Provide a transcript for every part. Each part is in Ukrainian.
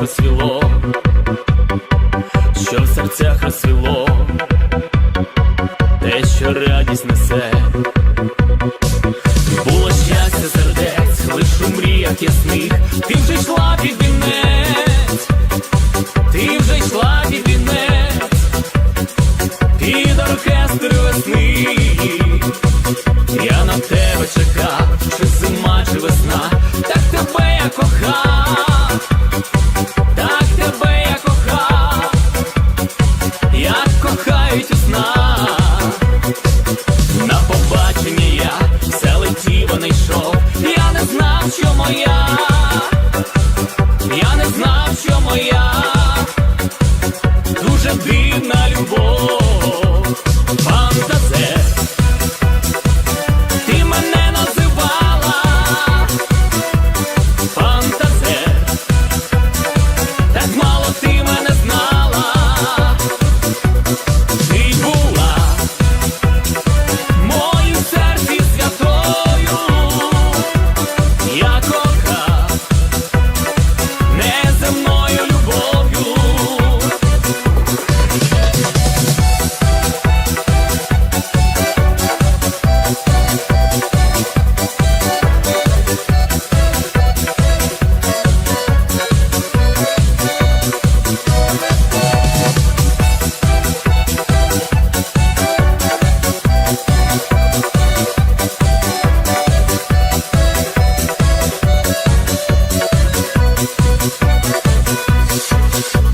розсвіло, що в серцях розсвіло, те, що радість несе. Було щастя сердець, лиш у мріях ясних, ти вже йшла під вінець, ти вже йшла під вінець, під оркестр весни. Я на тебе чекав, чи зима, чи весна, так тебе я кохав, що моя, я не знав, що моя, дуже дивна любов,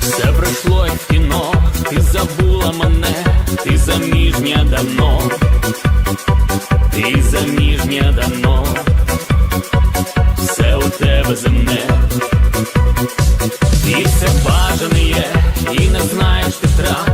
Все пройшло як кіно, ти забула мене, ти заміжня давно, ти заміжня давно, все у тебе земне, і все бажане є, і не знаєш ти втрат,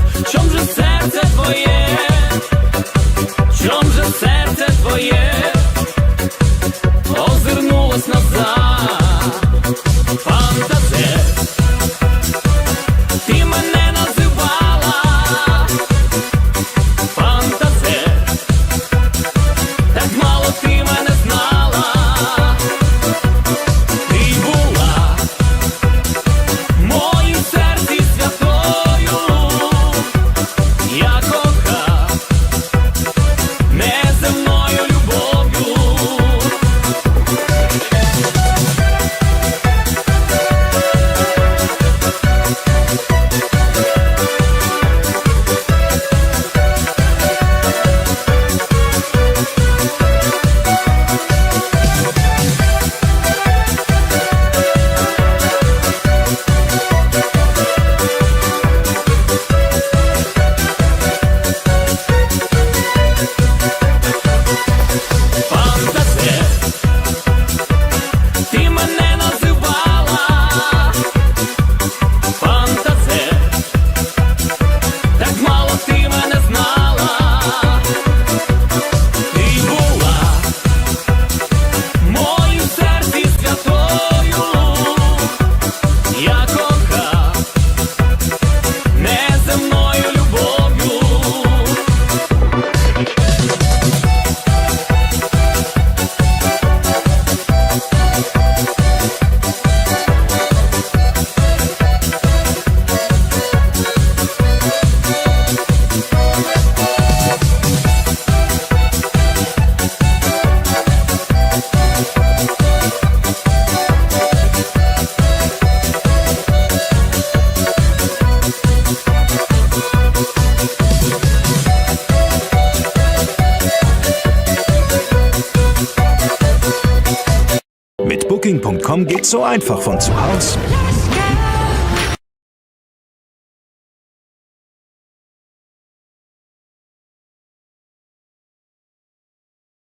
Booking.com geht's so einfach von zu Hause.